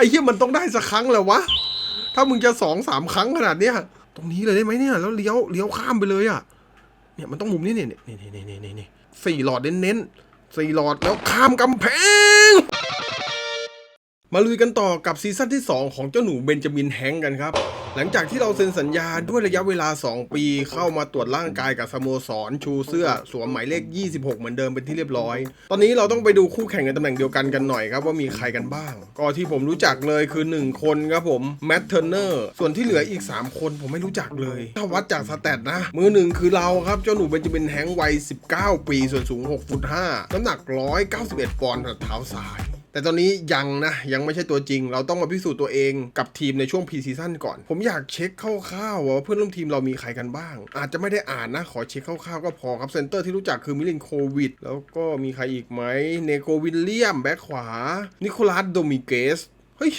อ้เหี้ยมันต้องได้สักครั้งแหละวะ ถ้ามึงจะสองสามครั้งขนาดเนี้ย ตรงนี้เลยได้ไหมเนี่ย แล้วเลี้ยวเลี้ยวข้ามไปเลยอะ เนี่ยมันต้องมุมนี้เนี่ยเนี่ยเนี่นี่นี่ยเนี่ยสี่หลอดเน้นๆสี่หลอดแล้วข้ามกำแพง มาลุยกันต่อกับซีซั่นที่ 2 ของเจ้าหนูเบนจามินแฮงกันครับ หลังจากที่เราเซ็นสัญญาด้วยระยะเวลา 2 ปีเข้ามาตรวจร่างกายกับสโมสร ชูเสื้อ สวมหมายเลข 26 เหมือนเดิมเป็นที่เรียบร้อย ตอนนี้เราต้องไปดูคู่แข่งในตำแหน่งเดียวกันกันหน่อยครับว่ามีใครกันบ้าง ก็ที่ผมรู้จักเลยคือ 1 คนครับผมแมตเทอร์เนอร์ส่วนที่เหลืออีก 3 คนผมไม่รู้จักเลย ถ้าวัดจากสแตทนะ มือหนึ่งคือเราครับเจ้าหนูเบนจามินแฮงวัย 19 ปีส่วนสูง6ฟุต5น้ำหนัก 191 ปอนด์เท้าซ้าย แต่ตอนนี้ยังนะยังไม่ใช่ตัวจริง เราต้องมาพิสูจน์ตัวเองกับทีมในช่วงพรีซีซั่นก่อน ผมอยากเช็คคร่าวๆว่าเพื่อนร่วมทีมเรามีใครกันบ้าง อาจจะไม่ได้อ่านนะ ขอเช็คคร่าวๆก็พอครับเซนเตอร์ที่รู้จักคือมิลินโควิด แล้วก็มีใครอีกไหมเนโกวิลเลียม แบ็คขวา นิโคลัสโดมิเกสเฮ้ย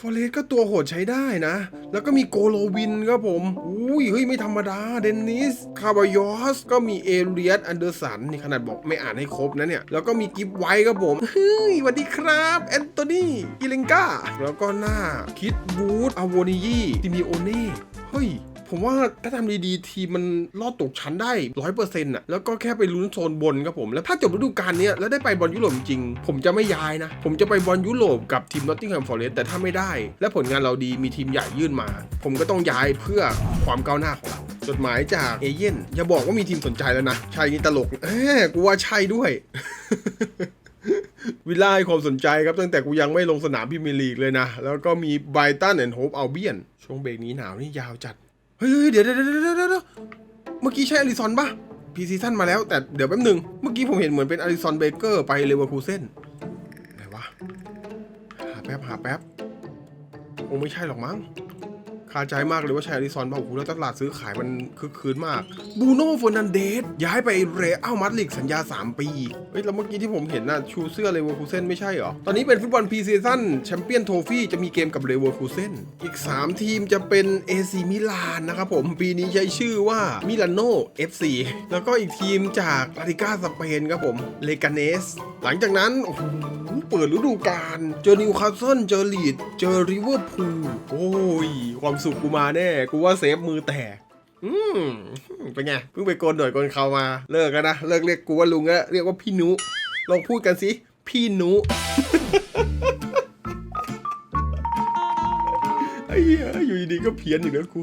ฟอเรสก็ตัวโหดใช้ได้นะ แล้วก็มีโกโลวินครับผม อุ้ย เฮ้ย ไม่ธรรมดา เดนนิส คาบายอส ก็มีเอเรียส อันเดอร์สัน นี่ขนาดบอกไม่อ่านให้ครบนะเนี่ย แล้วก็มีกิฟไว้ครับผม เฮ้ยสวัสดีครับ แอนโทนีอิเลงกาแล้วก็หน้า คิดบูธอาวนิยีติมิโอเน่ เฮ้ย ผมว่าถ้าทำดีๆทีมมันลอดตกชั้นได้ร้อยเปอร์เซ็นต์อะแล้วก็แค่ไปลุ้นโซนบนครับผม แล้วถ้าจบฤดูกาลนี้แล้วได้ไปบอลยุโรปจริง ผมจะไม่ย้ายนะ ผมจะไปบอลยุโรปกับทีมนอตติงแฮมฟอร์เรสต์แต่ถ้าไม่ได้ และผลงานเราดีมีทีมใหญ่ยื่นมา ผมก็ต้องย้ายเพื่อความก้าวหน้าของเราจดหมายจากเอเย่นอย่าบอกว่ามีทีมสนใจแล้วนะใช่นี่ตลกเอ้กูว่าใช่ด้วยวิลล่าให้ความสนใจครับ ตั้งแต่กูยังไม่ลงสนามพรีเมีลีกเลยนะ แล้วก็มีไบตันแอนด์โฮปอัลเบียน ช่วงเบรกนี้หนาวนี่ยาวจัด เฮ้ยเดี๋ยวเดี๋ยวเดี๋ยวเดี๋ยวเมื่อกี้ใช่อลิซอนปะพีซีซั่นมาแล้วแต่เดี๋ยวแป๊บหนึ่งเมื่อกี้ผมเห็นเหมือนเป็นอลิซอนเบเกอร์ไปเลเวอร์คูเซนไหนวะ หาแป๊บหาแป๊บคงไม่ใช่หรอกมั้ง คาใจมากเลยว่าใช่อลิซอนเปล่าโอ้โหแล้วตลาดซื้อขายมันคึกคืนมากบูโน่เฟอร์นันเดสย้ายไปเรอัลมาดริดสัญญา 3 ปีเฮ้ยแล้วเมื่อกี้ที่ผมเห็นน่ะชูเสื้อเลเวอร์คูเซนไม่ใช่เหรอ ตอนนี้เป็นฟุตบอลพรีซีซั่นแชมเปี้ยนโทฟี่จะมีเกมกับเลเวอร์คูเซนอีก 3 ทีมจะเป็นเอซีมิลานนะครับผมปีนี้ใช้ชื่อว่ามิลานโน FC แล้วก็อีกทีมจากลาลิก้าสเปนครับผมเลกาเนสหลังจากนั้นโอ้โหเปิดฤดูกาลเจอนิวคาสเซิลเจอลีดเจอริเวอร์พูลโอ้ย ความสุขกูมาแน่ กูว่าเซฟมือแตกอืมเป็นไงเพิ่งไปโกนหน่อยโกนเขามาเลิกกันนะเลิกเรียกกูว่าลุงแล้วเรียกว่าพี่นุลองพูดกันสิพี่นุไอ้เหี้ยอยู่ดีๆก็เพี้ยนอีกแล้วกู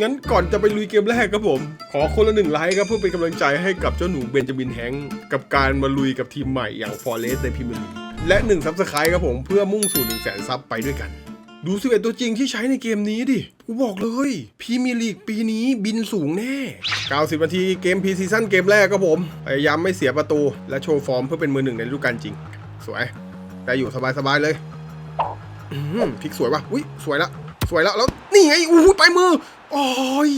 งั้นก่อนจะไปลุยเกมแรกครับผม ขอคนละหนึ่งไลค์ครับเพื่อเป็นกำลังใจให้กับเจ้าหนูเบนจามินแฮงกับการมาลุยกับทีมใหม่อย่างฟอร์เรสในพรีเมียร์ลีกและ1ซับสไครต์ครับผมเพื่อมุ่งสู่1 0 0 0 0แสนซับไปด้วยกัน ดูสิเอ็ตัวจริงที่ใช้ในเกมนี้ดิ กูบอกเลยพรีเมียร์ลีกปีนี้บินสูงแน่ 90 นาทีเกมพรีซีซั่นเกมแรกครับผม พยายามไม่เสียประตู และโชว์ฟอร์มเพื่อเป็นมือหนึ่งในฤดูกาลจริง สวยแต่อยู่สบายๆเลยอืมพลิกสวยว่ะอุ้ยสวยละ สวยล้วแล้ว นี่ไงอู้ไปมือโอ้ย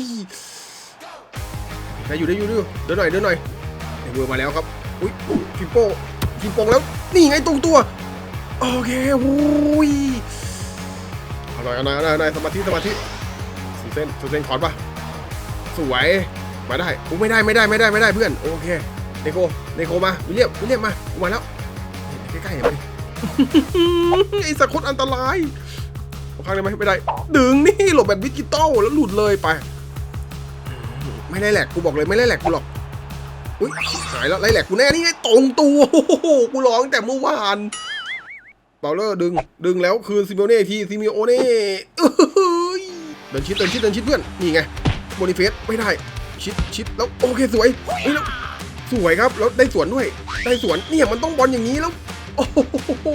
ได้อยู่ได้อยู่ได้อยู่เดินหน่อยเดินหน่อยในเวอร์มาแล้วครับ อุ้ยพิมโป้พิมโปงแล้ว นี่ไงตรงตัว โอเคอุ้ย หน่อยเอาหน่อยเอาหน่อยเอาหน่อยสมาธิสมาธิสูเส้นสูเส้นขอนปะสวยมาได้อู้ไม่ได้ไม่ได้ไม่ได้ไม่ได้เพื่อนโอเคเนโคเนโคมาวิลเลียมวิลเลียมมากูมาแล้วใกล้ๆเห็นไหมไอ้สักคนอันตรายเอาข้างได้ไหมไม่ได้ ดึงนี่หลบแบบดิจิตอลแล้วหลุดเลยไป ไม่ได้แหลกกูบอกเลยไม่ได้แหลกกูหรอกอุ้ยหายแล้วไล่แหลกกูแน่นี่ไงตรงตัวโอ้โหกูร้องแต่เมื่อวาน เบลเลอร์ดึง ดึงแล้วคืนซิมิโอเน่ทีซิมิโอเน่เดินชิดเดินชิดเดินชิดเพื่อน นี่ไงโบนิเฟสไม่ได้ ชิดชิดแล้วโอเคสวยเฮ้ยแล้วสวยครับ แล้วได้สวนด้วย ได้สวนเนี่ยมันต้องบอลอย่างนี้แล้ว โอ้โห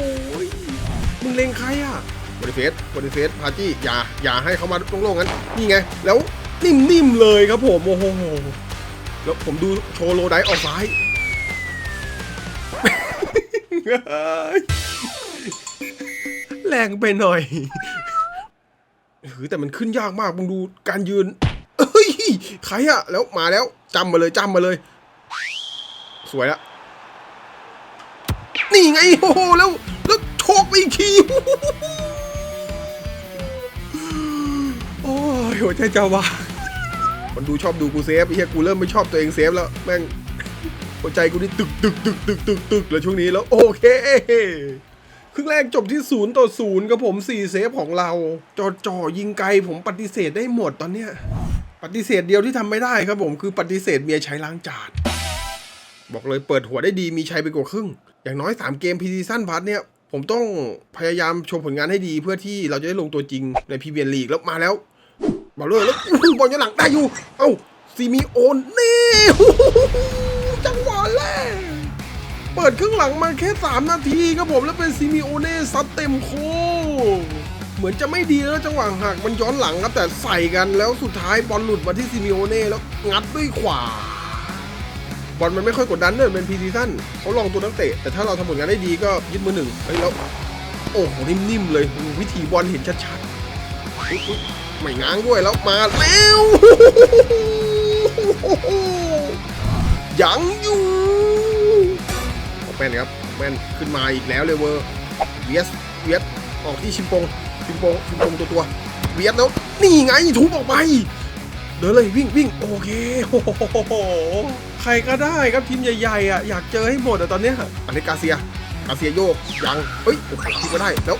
มึงเลงใครอะบริเฟสบริเฟสพาจี้อย่าอย่าให้เขามาโล่งๆงั้น นี่ไง แล้วนิ่มๆเลยครับผม โอ้โห แล้วผมดูโชว์โลไดออกซ้าย แรงไปหน่อยหือแต่มันขึ้นยากมากมึงดูการยืนเฮ้ยใครอะแล้วมาแล้วจำมาเลยจำมาเลย สวยละนี่ไงโอ้โหแล้วแล้วโชกไปอีกทีโอ้ยหัวใจจะวายคนดูชอบดูกูเซฟไอ้เหี้ยกูเริ่มไม่ชอบตัวเองเซฟแล้วแม่งหัวใจกูนี่ตึกตึกตึกตึกตึกตึกแล้วช่วงนี้แล้วโอเค รึ่งแรกจบที่ศูนย์ต่อศูนย์กับผมสี่เซฟของเราจอจ่อยิงไกลผมปฏิเสธได้หมดตอนเนี้ยปฏิเสธเดียวที่ทำไม่ได้ครับผมคือปฏิเสธเมียใช้ล้างจานบอกเลยเปิดหัวได้ดีมีชัยไปกว่าครึ่ง อย่างน้อย 3 เกมพีซีซั่นพัทเนี่ย ผมต้องพยายามโชว์ผลงานให้ดีเพื่อที่เราจะได้ลงตัวจริงในพรีเมียร์ลีกแล้วมาแล้วบอลเลยแล้วบอลย้อนหลังได้อยู่ เอ้าซีมีโอนนี่ ปิดครึ่งหลังมาแค่ 3 นาทีครับผมแล้วเป็นซิมิโอเน่ซัดเต็มโคงเหมือนจะไม่ดีแล้วจังหวะหักมันย้อนหลังครับแต่ใส่กันแล้วสุดท้ายบอลหลุดมาที่ซิมิโอเน่แล้วงัดด้วยขวาบอลมันไม่ค่อยกดดันเนอะเป็นพีซีซั่นเขาลองตัวนักเตะ แต่ถ้าเราทำผลงานได้ดีก็ยึดมือหนึ่งเฮ้ยแล้ว โอ้โห นิ่มๆเลย วิธีบอลเห็นชัดๆไม่ง้างด้วยแล้วมาแล้วยังอยู่ แม่นครับแม่นขึ้นมาอีกแล้วเลยเวอร์เวียสเวียสออกที่ชิมปงชิมปงชิมปงตัวตัวเวียสแล้วนี่ไงทุบออกไปเดินเลยวิ่งวิ่งโอเคโอ้โหใครก็ได้ครับทีมใหญ่ๆอะอยากเจอให้หมดอะตอนเนี้ยอันนี้กาเซียกาเซียโยกยังเฮ้ยโอ้โหคิดก็ได้แล้ว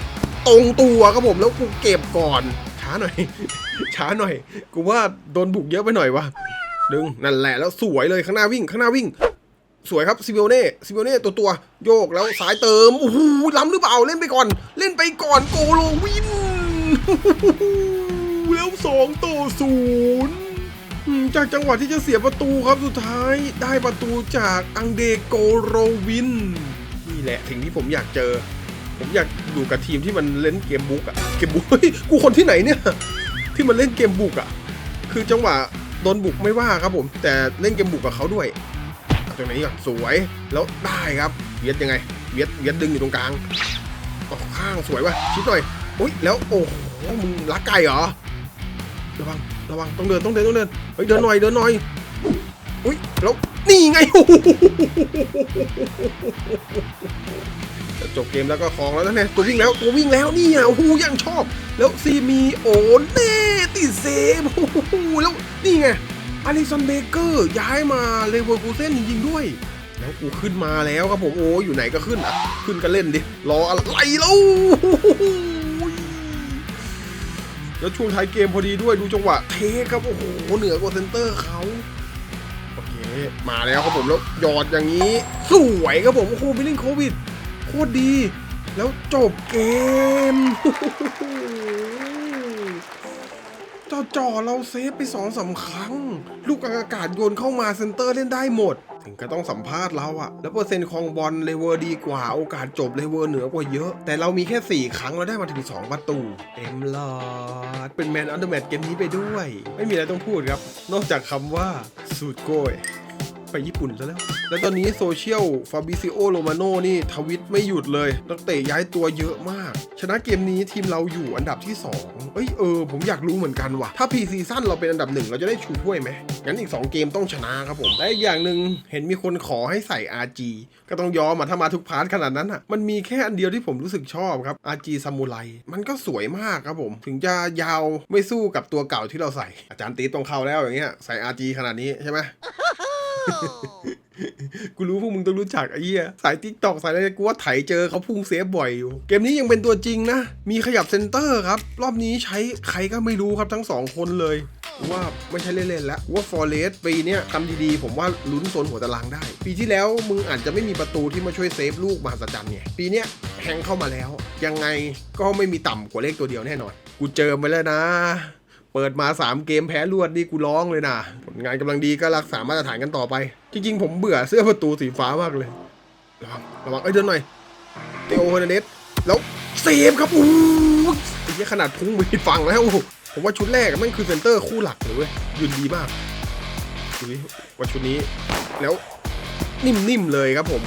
ตรงตัวครับผมแล้วกูเก็บก่อนช้าหน่อย ช้าหน่อย กูว่าโดนบุกเยอะไปหน่อยวะดึงนั่นแหละแล้วสวยเลยข้างหน้าวิ่งข้างหน้าวิ่ง สวยครับซิเบลเน่ซิเบลเน่ตัวตัวโยกแล้วสายเติมโอ้โหล้ำหรือเปล่าเล่นไปก่อน เล่นไปก่อนโกโลวินแล้วสองต่อศูนย์จากจังหวะที่จะเสียประตูครับสุดท้ายได้ประตูจากอังเดโกโรวิน นี่แหละสิ่งที่ผมอยากเจอ ผมอยากอยู่กับทีมที่มันเล่นเกมบุกอะเกมบุกเฮ้ยกูคนที่ไหนเนี่ยที่มันเล่นเกมบุกอะคือจังหวะโดนบุกไม่ว่าครับผม แต่เล่นเกมบุกกับเขาด้วย ตรงนี้ก่อนสวยแล้วได้ครับเวียดยังไง เวียดเวียดดึงอยู่ตรงกลางออกข้างสวยว่ะชิดหน่อยอุ้ยแล้วโอ้โหมึงลักไก่เหรอระวังระวังต้องเดินต้องเดินต้องเดินเฮ้ยเดินหน่อยเดินหน่อยอุ้ยแล้วนี่ไงโอ้โหจะจบเกมแล้วก็คลองแล้วนะเนี่ยตัววิ่งแล้วตัววิ่งแล้วนี่อะโอ้โหยังชอบ แล้วซีมีโอเน่ติเซฟโอ้โหแล้วนี่ไง อล็กซานเบเกอร์ย้ายมาเลเวอร์คูเซนจริงๆด้วย แล้วกูขึ้นมาแล้วครับผมโอ้ยอยู่ไหนก็ขึ้นอะ ขึ้นกันเล่นดิ รออะไรแล้วแล้วช่วงท้ายเกมพอดีด้วยดูจังหวะเทคครับ โอ้โห เหนือกว่าเซนเตอร์เขาโอเค มาแล้วครับผมแล้วหยอดอย่างนี้ สวยครับผม โอ้โหไปเล่นโควิด โคตรดี แล้วจบเกม จอจอเราเซฟไปสองสามครั้ง ลูกอากาศโยนเข้ามาเซนเตอร์เล่นได้หมด ถึงก็ต้องสัมภาษณ์เราอะแล้วเปอร์เซ็นต์ของบอลเลเวอร์ดีกว่า โอกาสจบเลเวอร์เหนือกว่าเยอะ แต่เรามีแค่ 4 ครั้งเราได้มาถึง 2 ประตูเต็มหลอดเป็นแมนอันเดอร์แมตเกมนี้ไปด้วย ไม่มีอะไรต้องพูดครับ นอกจากคำว่าสูตรโกย ไปญี่ปุ่นซะแล้ว แล้วตอนนี้โซเชียลฟาบิซิโอโรมาโนนี่ทวิตไม่หยุดเลย นักเตะย้ายตัวเยอะมาก ชนะเกมนี้ทีมเราอยู่อันดับที่ 2 เอ้ยเออ ผมอยากรู้เหมือนกันว่ะ ถ้าพีซีซั่นเราเป็นอันดับหนึ่งเราจะได้ชูถ้วยไหมงั้นอีก 2 เกมต้องชนะครับผม และอีกอย่างหนึ่งเห็นมีคนขอให้ใส่ RG ก็ต้องยอมอะถ้ามาทุกพาร์ทขนาดนั้นอะ มันมีแค่อันเดียวที่ผมรู้สึกชอบครับ RG ซามูไร มันก็สวยมากครับผม ถึงจะยาวไม่สู้กับตัวเก่าที่เราใส่ อาจารย์ตีตรงเข้าแล้วอย่างเงี้ย ใส่ RG ขนาดนี้ใช่ไหม กูรู้พวกมึงต้องรู้จักไอ้เหี้ยสายทิกตอกสายอะไรกูว่าไถเจอเขาพุ่งเซฟบ่อยอยู่ เกมนี้ยังเป็นตัวจริงนะ มีขยับเซนเตอร์ครับ รอบนี้ใช้ใครก็ไม่รู้ครับทั้งสองคนเลย ว่าไม่ใช่เล่นๆแล้วว่าฟอร์เรสปีเนี้ยทำดีๆ ผมว่าลุ้นโซนหัวตารางได้ ปีที่แล้วมึงอาจจะไม่มีประตูที่มาช่วยเซฟลูกมหัศจรรย์เนี่ยปีเนี้ยแฮงเข้ามาแล้ว ยังไงก็ไม่มีต่ำกว่าเลขตัวเดียวแน่นอน กูเจอมาแล้วนะ เปิดมา 3 เกมแพ้รวดนี่กูร้องเลยนะผลงานกำลังดีก็รักษามาตรฐานกันต่อไป จริงๆ ผมเบื่อเสื้อประตูสีฟ้ามากเลย ระวังระวังเอ้ยเดินหน่อยเตโอเฮอร์นันเดสแล้วเซฟครับอู้ยไอ้เหี้ยขนาดพุ่งไปฟังแล้วผมว่าชุดแรกแมันคือเซนเตอร์คู่หลักเลยเว้ยยืนดีมากดูดิว่าชุดนี้แล้วนิ่มๆเลยครับผม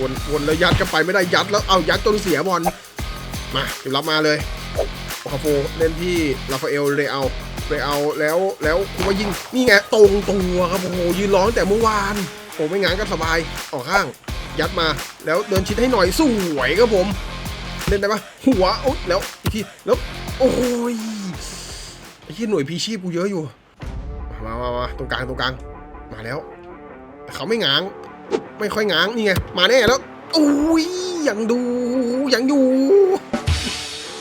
วนวนแล้วยัดก็ไปไม่ได้ยัดแล้วเอายัดจนเสียบอลมาเก็บรับมาเลย คาโฟเล่นที่ราฟาเอลเรอัลเรอัลแล้วแล้วกูว่ายิงนี่ไงตรงตัวครับโอ้โหยืนร้องแต่เมื่อวานโอ้ไม่งั้นก็สบายออกข้าง ยัดมาแล้วเดินชิดให้หน่อยสวยครับผม เล่นได้ปะหัวโอ๊ยแล้วอีกทีแล้วโอ้ยไอ้ที่หน่วยพีชีพกูเยอะอยู่มามามาตรงกลางตรงกลางมาแล้วเขาไม่ง้าง ไม่ค่อยง้างนี่ไงมาแน่แล้วโอ้ยยังดูยังอยู่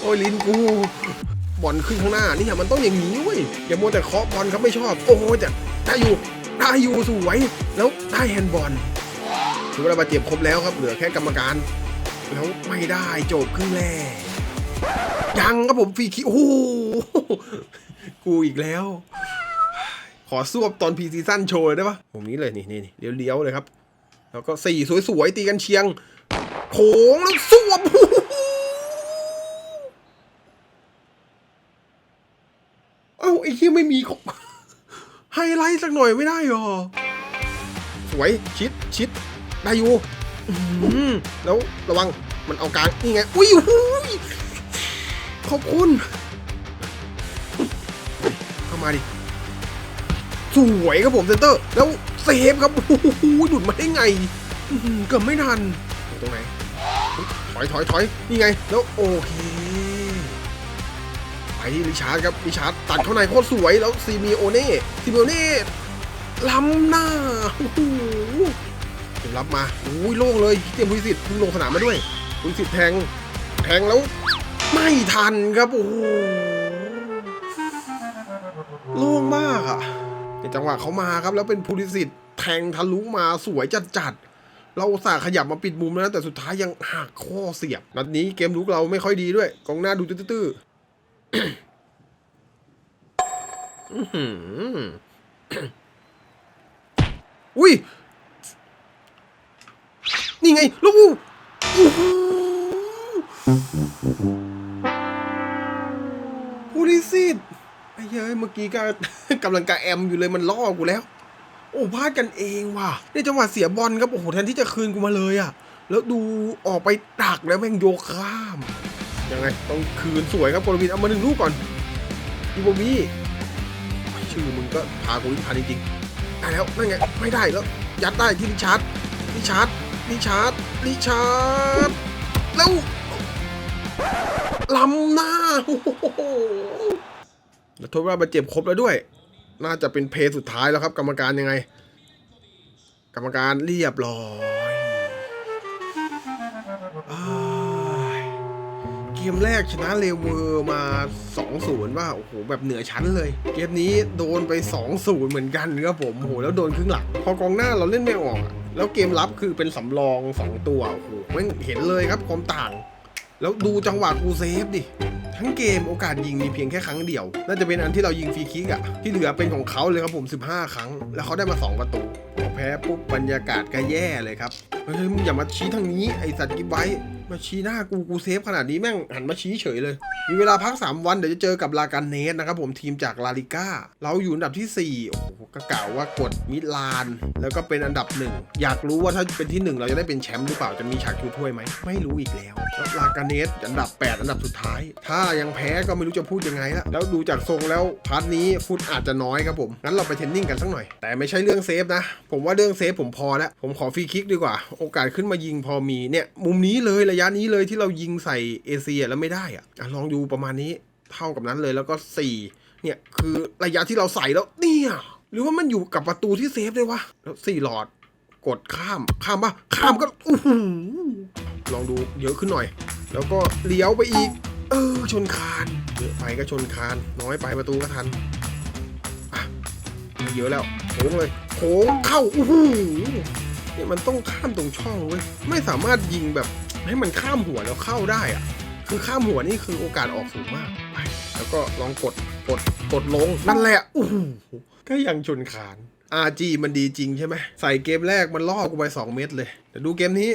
อ้ยลิ้นกูบอลขึ้นข้างหน้านี่มันต้องอย่างนี้เว้ยอย่ามัวแต่เคาะบอลครับไม่ชอบ โอ้โหแต่ได้อยู่ได้อยู่สวยแล้วได้แฮนด์บอลถือว่าเราบาดเจ็บครบแล้วครับเหลือแค่กรรมการ แล้วไม่ได้จบครึ่งแรกยังครับผมฟรีคิกโอ้โหกูอีกแล้ว ขอสวบตอนพีซีซั่นโชว์ได้ปะผมนี้เลยนี่นี่นี่เลี้ยวๆเลยครับ แล้วก็สี่สวยๆตีกันเชียงโขงแล้วสวบ เอ้าไอ้ที่ไม่มีของไฮไลท์สักหน่อยไม่ได้หรอ สวยชิดชิดได้อยู่แล้วระวังมันเอากลางนี่ไง อุ้ยหูยขอบคุณ เข้ามาดิ สวยครับผมเซนเตอร์ แล้วเซฟครับโอ้โหหลุดมาได้ไงเกือบไม่ทัน ตรงไหน ถอยถอยถอยนี่ไง แล้วโอเค ริชาร์ดครับริชาร์ดตัดเข้าในโคตรสวยแล้วซีมิโอเน่ซีมิโอเน่ล้ำหน้าโอ้โหเดี๋ยวรับมาอุ้ยโล่งเลยเตรียมพุทธิสิทธิ์พิ่งลงสนามมาด้วยพุทธิสิทธิ์แทงแทงแล้วไม่ทันครับโอ้โหโล่งมากอะในจังหวะเขามาครับ แล้วเป็นพุทธิสิทธิ์แทงทะลุมาสวยจัดจัดๆเราสาขยับมาปิดมุมแล้วนะแต่สุดท้ายยังหักข้อเสียบ นัดนี้เกมลุกเราไม่ค่อยดีด้วย กองหน้าดูตื้อๆ อุ้ย นี่ไง ลูกอู้ผู้ลิสิตไอ้เฮ้ยเมื่อกี้ก็กำลังกะแอมอยู่เลยมันล่อกูแล้ว โอ้พลาดกันเองว่ะในจังหวะเสียบอลครับ โอ้โห แทนที่จะคืนกูมาเลยอะแล้วดูออกไปดักแล้วแม่งโยกข้าม ยังไงต้องคืนสวยครับโปรวินเอามาหนึ่งลูกก่อนอีโบมี่ชื่อมึงก็พาโกูวิ่งทันจริงๆได้แล้วนั่นไงไม่ได้แล้ว ยัดได้ที่ริชาร์ดริชาร์ดริชาร์ดริชาร์ดแล้วล้ำหน้าแล้วทษว่าบาดเจ็บครบแล้วด้วย น่าจะเป็นเพย์สุดท้ายแล้วครับ กรรมการยังไง กรรมการเรียบร้อยอ้าย เกมแรกชนะเลเวอร์มา 2-0 ว่า โอ้โห แบบเหนือชั้นเลย เกมนี้โดนไป 2-0 เหมือนกันครับผม โอ้โห แล้วโดนครึ่งหลัง พอกองหน้าเราเล่นไม่ออกแล้วเกมรับคือเป็นสำรอง 2 ตัว โอ้โหเห็นเลยครับความต่าง แล้วดูจังหวะกูเซฟดิ ทั้งเกมโอกาสยิงมีเพียงแค่ครั้งเดียว น่าจะเป็นอันที่เรายิงฟรีคิกอะที่เหลือเป็นของเขาเลยครับผม 15 ครั้ง แล้วเขาได้มา 2 ประตูพอแพ้ปุ๊บบรรยากาศก็แย่เลยครับเฮ้ยมึงอย่ามาชี้ทางนี้ไอสัตว์กิฟไว้มาชี้หน้ากูกูเซฟขนาดนี้แม่งหันมาชี้เฉยเลย มีเวลาพัก 3 วันเดี๋ยวจะเจอกับลาการเนสนะครับผมทีมจากลาลิก้า เราอยู่อันดับที่ 4 โอ้โหก็กล่าวว่ากดมิลาน แล้วก็เป็นอันดับหนึ่งอยากรู้ว่าถ้าเป็นที่หนึ่งเราจะได้เป็นแชมป์หรือเปล่าจะมีฉากคิวถ้วยไหมไม่รู้อีกแล้วแล้วลาการเนสอันดับ 8 อันดับสุดท้าย ถ้ายังแพ้ก็ไม่รู้จะพูดยังไงละแล้วดูจากทรงแล้วพาร์ทนี้ฟุตอาจจะน้อยครับผม งั้นเราไปเทนนิ่งกันสักหน่อย แต่ไม่ใช่เรื่องเซฟนะ ผมว่าเรื่องเซฟผมพอแล้ว ผมขอฟรีคิกดีกว่า โอกาสขึ้นมายิงพอมีเนี่ย มุมนี้เลยระยะนี้เลยที่เรายิงใส่เอเชียแล้วไม่ได้อะอะลองดูประมาณนี้เท่ากับนั้นเลยแล้วก็ 4 เนี่ยคือระยะที่เราใส่แล้วเนี่ยหรือว่ามันอยู่กับประตูที่เซฟเลยวะแล้วสี่หลอดกดข้ามข้ามปะข้ามก็อู้หูลองดูเยอะขึ้นหน่อย แล้วก็เลี้ยวไปอีก เออชนคานเยอะไปก็ชนคาน น้อยไปประตูก็ทันอะเยอะแล้วโค้งเลยโค้งเข้าอู้หูเนี่ยมันต้องข้ามตรงช่องเว้ยไม่สามารถยิงแบบให้มันข้ามหัวแล้วเข้าได้อะคือข้ามหัวนี่คือโอกาสออกสูงมากไปแล้วก็ลองกดกดกดลงนั่นแหละอู้หูก็ยังชนคาน RG มันดีจริงใช่ไหมใส่เกมแรกมันล่อกูไป 2 เม็ดเลยแต่ดูเกมนี้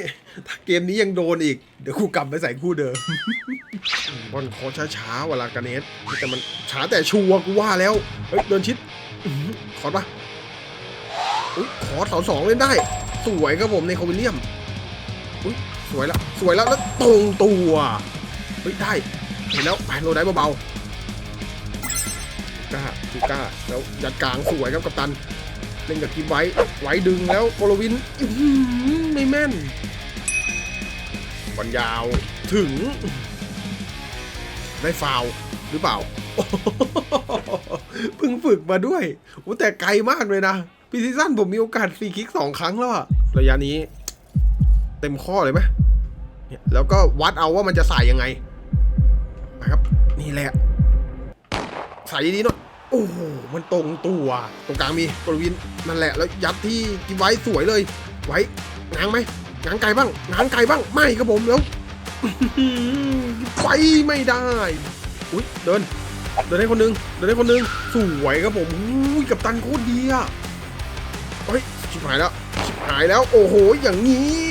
ถ้าเกมนี้ยังโดนอีก เดี๋ยวกูกลับไปใส่คู่เดิมบอลขอช้าๆเวลากาเนสแต่มันช้าแต่ชัวร์กูว่าแล้ว เฮ้ยเดินชิดอื้อหือขอดปะอุ้ยขอเสาสองเล่นได้ สวยครับผมในคอมวิลเลียมอุ้ยสวยแล้ว สวยแล้วแล้วตรงตัวเฮ้ยได้เห็นแล้วไปโรได้เบาๆกล้าคือกล้า แล้วยัดกลางสวยครับกัปตัน เล่นกับกิฟไว้ไว้ดึงแล้วโปโลวินไม่แม่นบอลยาวถึง ได้ฟาวหรือเปล่าเพิ่งฝึกมาด้วยโอ้แต่ไกลมากเลยนะปีซีซั่นผมมีโอกาสฟรีคิกสองครั้งแล้วอะระยะนี้ เต็มข้อเลยไหมแล้วก็วัดเอาว่ามันจะใส่ยังไงนะครับ นี่แหละ ใส่ดีๆหน่อย โอ้โห มันตรงตัว ตรงกลางมีกรวินนั่นแหละ แล้วยัดที่กินไว้สวยเลย ไว้ง้างไหมง้างไกลบ้างง้างไกลบ้าง ไม่ครับผมแล้วไปไม่ได้ อุ้ยเดิน เดินให้คนหนึง เดินให้คนหนึง สวยครับผมอุ้ยกับตันโคตรดีอะเฮ้ย ชิบหายแล้ว ชิบหายแล้ว โอ้โห อย่างนี้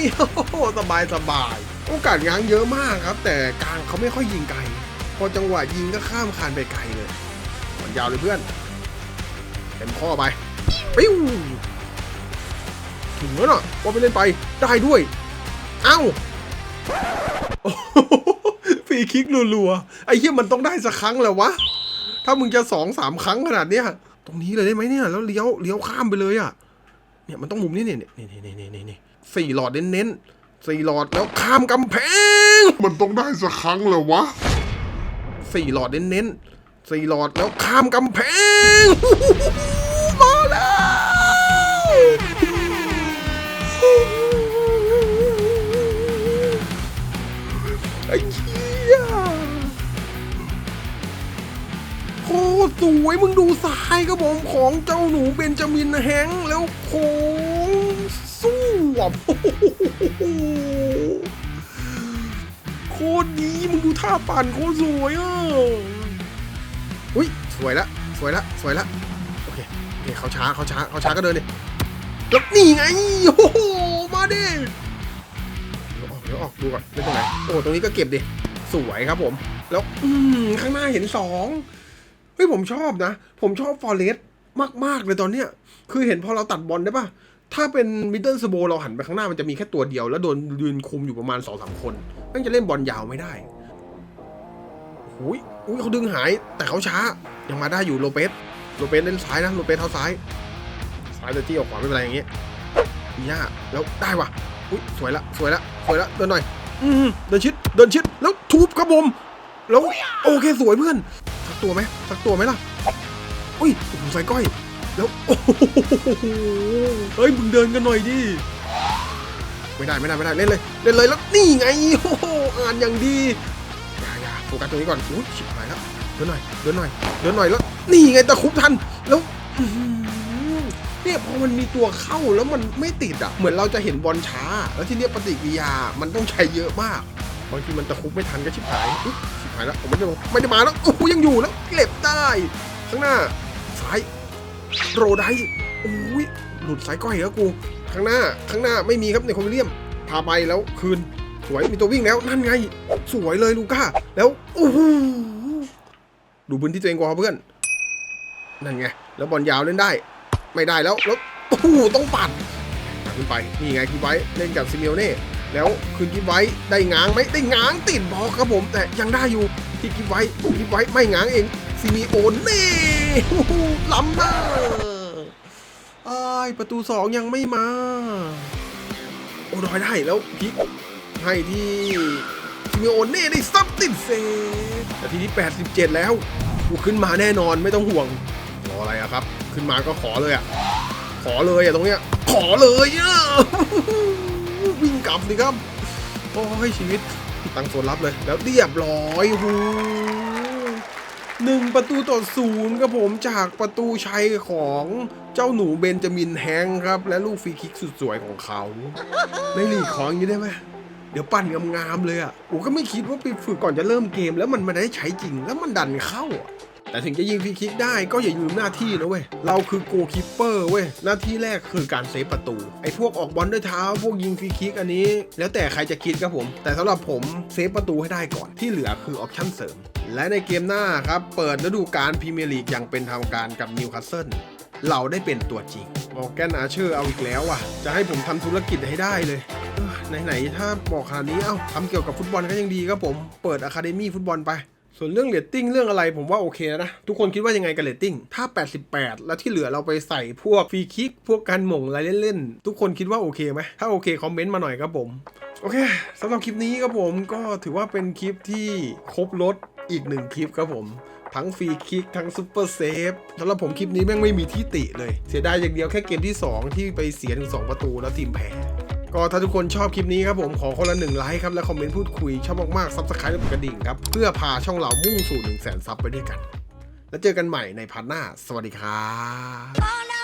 สบายสบาย โอกาสง้างเยอะมากครับ แต่กลางเขาไม่ค่อยยิงไกล พอจังหวะยิงก็ข้ามคานไปไกลเลย ยาวเลยเพื่อนเต็มข้อไปปิ้วถึงแล้วน่ะว่าไปเล่นไปได้ด้วย เอ้าโอ้โหฟรีคิกรัวๆไอ้เหี้ยมันต้องได้สักครั้งแหละวะ ถ้ามึงจะสองสามครั้งขนาดเนี้ยตรงนี้เลยได้ไหมเนี่ย แล้วเลี้ยวเลี้ยวข้ามไปเลยอะเนี่ยมันต้องมุมนี้เนี่ยเนี่ยนี่นี่นี่นี่นี่สี่หลอดเน้นๆสี่หลอดแล้วข้ามกำแพง มันต้องได้สักครั้งแหละวะสี่หลอดเน้นๆ สี่หลอดแล้วข้ามกำแพงมาแล้วไอ้เหี้ยโคตรสวยมึงดูซ้ายครับผมของเจ้าหนูเบนจามินแฮงแล้วโค้งสู้อะโอ้โหโคตรดีมึงดูท่าปั่นโคตรสวยอะ อุ้ยสวยละสวยละสวยละโอเคโอเคเขาช้าเขาช้าเขาช้าก็เดินดิแล้วนี่ไงโอ้โหมาดิเดี๋ยวออกเดี๋ยวออกดูก่อนเล่ตรงไหนโอ้ตรงนี้ก็เก็บดิสวยครับผม แล้วอืมข้างหน้าเห็นสองเฮ้ยผมชอบนะ ผมชอบฟอร์เรสมาก ๆ เลยตอนเนี้ย คือเห็นพอเราตัดบอลได้ปะถ้าเป็นมิดเดิลสโบเราหันไปข้างหน้ามันจะมีแค่ตัวเดียว แล้วโดนยืนคุมอยู่ประมาณสองสามคนแม่งจะเล่นบอลยาวไม่ได้อุ้ย อุ้ยเขาดึงหายแต่เขาช้า ยังมาได้อยู่โลเปสโลเปสเล่นซ้ายนะโลเปสเท้าซ้ายซ้ายเลยที่ออกขวาไม่เป็นไรอย่างเงี้ยมีย่าแล้วได้ว่ะอุ้ยสวยละสวยละสวยละเดินหน่อยอืมเดินชิดเดินชิดแล้วทุบครับผมแล้วโอเคสวยเพื่อนสักตัวไหมสักตัวไหมล่ะอุ้ยโอ้โหใส่ก้อย แล้วโอ้โหเฮ้ยมึงเดินกันหน่อยดิไม่ได้ไม่ได้ไม่ได้เล่นเลยเล่นเลยแล้วนี่ไงโอ้โหอ่านอย่างดี ฟกัสตรงนี้ก่อนอุ้ยชิบหายแล้วเดินหน่อยเดินหน่อยเดินหน่อยแล้ว นี่ไงตะคุบทันแล้วเนี่ยพอมันมีตัวเข้าแล้วมันไม่ติดอะ เหมือนเราจะเห็นบอลช้า แล้วที่เนี้ยปฏิกิริยามันต้องใช้เยอะมากบางทีมันตะคุบไม่ทันก็ชิบหายอุ๊ยชิบหายแล้วผมไม่ได้ไม่ได้มาแล้วโอ้โหยังอยู่แล้วเก็บได้ข้างหน้าซ้ายโรได้อุ้ยหลุดสายก้อยแล้วกู ข้างหน้าข้างหน้าไม่มีครับในคอมวิลเลียมพาไปแล้วคืน สวยมีตัววิ่งแล้วนั่นไง สวยเลยลูก้า แล้วโอ้โหดูพื้นที่ตัวเองกว่าเพื่อน นั่นไง แล้วบอลยาวเล่นได้ ไม่ได้แล้วแล้วโอ้โหต้องปัดขึ้นไปนี่ไงคิดไว้เล่นกับซิเมโอเน่แล้วคืนคิดไว้ได้ง้างไหมได้ง้างติดบอลครับผม แต่ยังได้อยู่ที่คิดไว้คิดไว้ไม่ง้างเองซิเมโอเน่ล้ำหน้าอ้ายประตูสองยังไม่มา โอ้ดอยได้แล้วพิก ให้ที่ซิเมโอเน่ได้ซับติดเซฟแต่ทีนี้87 แล้วกูขึ้นมาแน่นอนไม่ต้องห่วง รออะไรอะครับ ขึ้นมาก็ขอเลยอะขอเลยอะตรงเนี้ย ขอเลยอะวิ่งกลับดิครับ โอ้ยชีวิตตั้งโซนรับเลย แล้วเรียบร้อยโอ้โหนึ่งประตูต่อศูนย์ครับผมจากประตูชัยของเจ้าหนูเบนจามินแฮงค์ครับ และลูกฟรีคิกสุดสวยของเขา ในลีกของอย่างนี้ได้ไหม เดี๋ยวปั่นงามๆเลยอะโอ้ก็ไม่คิดว่าไปฝึกก่อนจะเริ่มเกม แล้วมันมาได้ใช้จริงแล้วมันดันเข้าอะแต่ถึงจะยิงฟรีคิกได้ก็อย่าลืมหน้าที่นะเว้ย เราคือโกคีปเปอร์เว้ย หน้าที่แรกคือการเซฟประตู ไอ้พวกออกบอลด้วยเท้า พวกยิงฟรีคิกอันนี้ แล้วแต่ใครจะคิดครับผม แต่สำหรับผมเซฟประตูให้ได้ก่อน ที่เหลือคือออปชั่นเสริม และในเกมหน้าครับ เปิดฤดูกาลพรีเมียร์ลีกอย่างเป็นทางการกับนิวคาสเซิล เราได้เป็นตัวจริงมอร์แกนอาเชอร์เอาอีกแล้วอะ จะให้ผมทำธุรกิจให้ได้เลย ไหนๆถ้าบอกขนาดนี้ เอ้าทำเกี่ยวกับฟุตบอลก็ยังดีครับผม เปิดอะคาเดมี่ฟุตบอลไป ส่วนเรื่องเรตติ้งเรื่องอะไรผมว่าโอเคนะ ทุกคนคิดว่ายังไงกับเรตติ้ง ถ้า 88 แล้วที่เหลือเราไปใส่พวกฟรีคิก พวกการหม่งอะไรเล่นๆ ทุกคนคิดว่าโอเคไหมถ้าโอเคคอมเมนต์มาหน่อยครับผม โอเคสำหรับคลิปนี้ครับผมก็ถือว่าเป็นคลิปที่ครบรถอีกหนึ่งคลิปครับผมทั้งฟรีคิก ทั้งซุปเปอร์เซฟสำหรับผมคลิปนี้แม่งไม่มีที่ติเลย เสียดายอย่างเดียวแค่เกมที่ 2 ที่ไปเสียถึง 2 ประตูแล้วทีมแพ้ ก็ถ้าทุกคนชอบคลิปนี้ครับผมขอคนละหนึ่งไลค์ครับและคอมเมนต์พูดคุยชอบมากๆซับสไครต์และกดกระดิ่งครับเพื่อพาช่องเรามุ่งสู่1 0 0 0 0แสนซับไปด้วยกัน แล้วเจอกันใหม่ในพาร์ทหน้า สวัสดีครับ